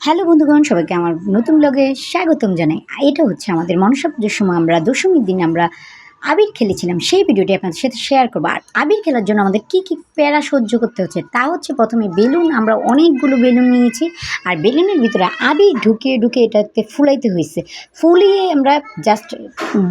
Hello বন্ধুগণ, সবাইকে আমার নতুন ব্লগে স্বাগতম জানাই। এটা হচ্ছে আমাদের মনসা পুজোর সময় আমরা দশমীর দিন আমরা আবির খেলেছিলাম, সেই ভিডিওটি আপনাদের সাথে শেয়ার করব। আর আবির খেলার জন্য আমাদের কী কী প্যারা সহ্য করতে হচ্ছে, তা হচ্ছে প্রথমে বেলুন, আমরা অনেকগুলো বেলুন নিয়েছি। আর বেলুনের ভিতরে আবির ঢুকিয়ে ঢুকিয়ে এটাতে ফুলাইতে হয়েছে। ফুলিয়ে আমরা জাস্ট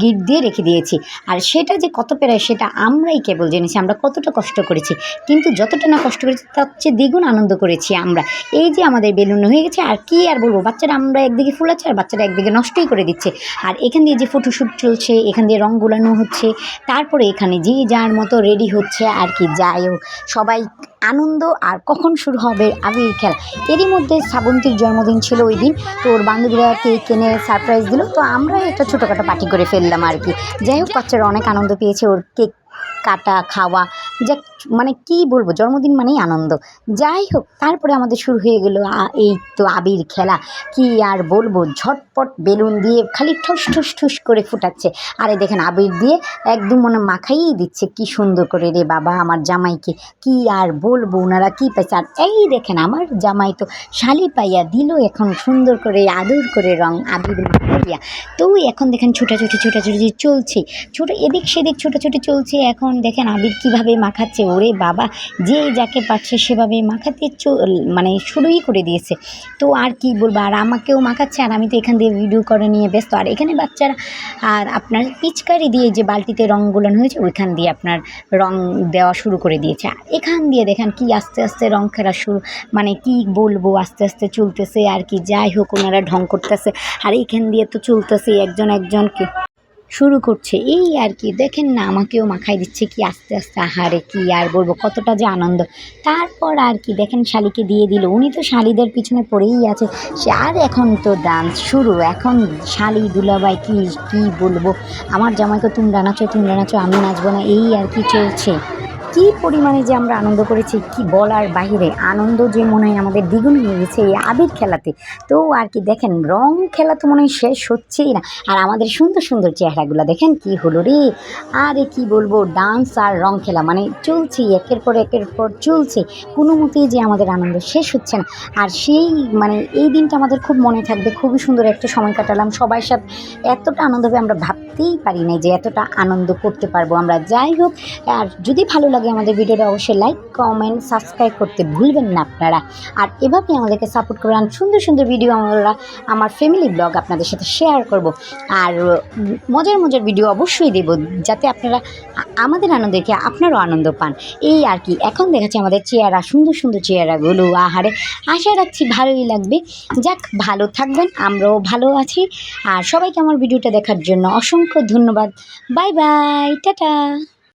গিট দিয়ে রেখে দিয়েছি। আর সেটা যে কত প্যারায় সেটা আমরাই কেবল জেনেছি, আমরা কতটা কষ্ট করেছি। কিন্তু যতটা না কষ্ট করেছি, তার চেয়ে দ্বিগুণ আনন্দ করেছি আমরা। এই যে আমাদের বেলুন হয়ে গেছে, আর কি আর বলব, বাচ্চারা আমরা একদিকে ফুলাচ্ছে, আর বাচ্চারা একদিকে নষ্টই করে দিচ্ছে। আর এখান দিয়ে যে ফটোশ্যুট চলছে, এখান দিয়ে রং গোলানো তারপরে এখানে যে যার মতো রেডি হচ্ছে আর কি, যাই হোক, সবাই আনন্দ। আর কখন শুরু হবে আবির খেলা? এরই মধ্যে শ্রাবন্তীর জন্মদিন ছিল ওই দিন, তো ওর বান্ধবীরা কেক কেনে সারপ্রাইজ দিল। তো আমরা একটা ছোটোখাটো পার্টি করে ফেললাম আর কি। যাই হোক, বাচ্চারা অনেক আনন্দ পেয়েছে ওর কেক কাটা, খাওয়া যা মানে কি বলব, জন্মদিন মানেই আনন্দ। যাই হোক, তারপরে আমাদের শুরু হয়ে গেলো এই তো আবির খেলা। কি আর বলব, ঝটপট বেলুন দিয়ে খালি ঠুস ঠুস ঠুস করে ফুটাচ্ছে। আরে দেখেন, আবির দিয়ে একদম মনে মাখাইয়েই দিচ্ছে, কি সুন্দর করে। রে বাবা, আমার জামাইকে কি আর বলব, ওনারা কী পাইছে আর এই দেখেন, আমার জামাই তো শালি পাইয়া দিল, এখন সুন্দর করে, আদর করে রং আবির মাখাইয়া তো এখন দেখেন ছোটাছুটি ছোটাছুটি চলছে। ছোটো এদিক সেদিক ছোটাছুটি চলছে। এখন দেখেন আবির কীভাবে মাখাচ্ছে। ওরে বাবা, যে যাকে পাচ্ছে সেভাবে মাখাতে মানে শুরুই করে দিয়েছে। তো আর কি বলব, আর আমাকেও মাখাচ্ছে, আর আমি তো এখান দিয়ে ভিডিও করে নিয়ে ব্যস্ত। আর এখানে বাচ্চারা, আর আপনার পিচকারি দিয়ে যে বালতিতে রং গোলানো হয়েছে, ওইখান দিয়ে আপনার রং দেওয়া শুরু করে দিয়েছে। আর এখান দিয়ে দেখেন কি আস্তে আস্তে রং খেলা শুরু মানে কি বলব, আস্তে আস্তে চলতেছে আর কি। যাই হোক, ওনারা ঢং করতেছে। আর এখান দিয়ে তো চলতেছে, একজন একজনকে। শুরু করছে, এই আর কি, দেখেন না, আমাকেও মাখাই দিচ্ছে কি আস্তে আস্তে, আহারে কি আর বলব, কতটা যে আনন্দ। তারপর আর কি, দেখেন শালিকে দিয়ে দিল, উনি তো শালিদের পিছনে পড়েই আছে, সে আর এখন তো ডান্স শুরু, এখন শালি দুলাবাই কি কি বলব? আমার জামাইকে তোমরা নাচো তোমরা নাচো, আমি নাচবো না, এই আর কি চলছে। কি পরিমাণে যে আমরা আনন্দ করেছি, কি বলার বাইরে আনন্দ যে মনে হয় আমাদের দ্বিগুণ হয়ে গেছে এই আবির খেলাতে। তো আর কি দেখেন, রং খেলা তো মনে হয় শেষ হচ্ছেই না। আর আমাদের সুন্দর সুন্দর চেহারাগুলো দেখেন কি হলো রে। আরে কি বলব ডান্স আর রং খেলা মানে চলছে একের পর একের পর চলছে। কোনো মতেই যে আমাদের আনন্দ শেষ হচ্ছে না। আর সেই মানে এই দিনটা আমাদের খুব মনে থাকবে, খুবই সুন্দর একটা সময় কাটালাম। সবার সাথে এতটা আনন্দ হবে আমরা ভাবতেই পারি না যে এতটা আনন্দ করতে পারব আমরা। যাই হোক, আর যদি ভালো লাগে আমাদের ভিডিওটা অবশ্যই লাইক কমেন্ট সাবস্ক্রাইব করতে ভুলবেন না আপনারা। আর এভাবে আমাদেরকে সাপোর্ট করবেন সুন্দর সুন্দর ভিডিও আমরা, আমার ফ্যামিলি ব্লগ আপনাদের সাথে শেয়ার করব। আর মজার মজার ভিডিও অবশ্যই দেব, যাতে আপনারা আমাদের আনন্দ দেখে আপনারাও আনন্দ পান। এই আর কি, এখন দেখাচ্ছি আমাদের চেহারা, সুন্দর সুন্দর চেহারাগুলো। আহারে, আশা রাখছি ভালোই লাগবে। যাক, ভালো থাকবেন, আমরাও ভালো আছি। আর সবাইকে আমার ভিডিওটা দেখার জন্য অসংখ্য ধন্যবাদ। Bye bye tata.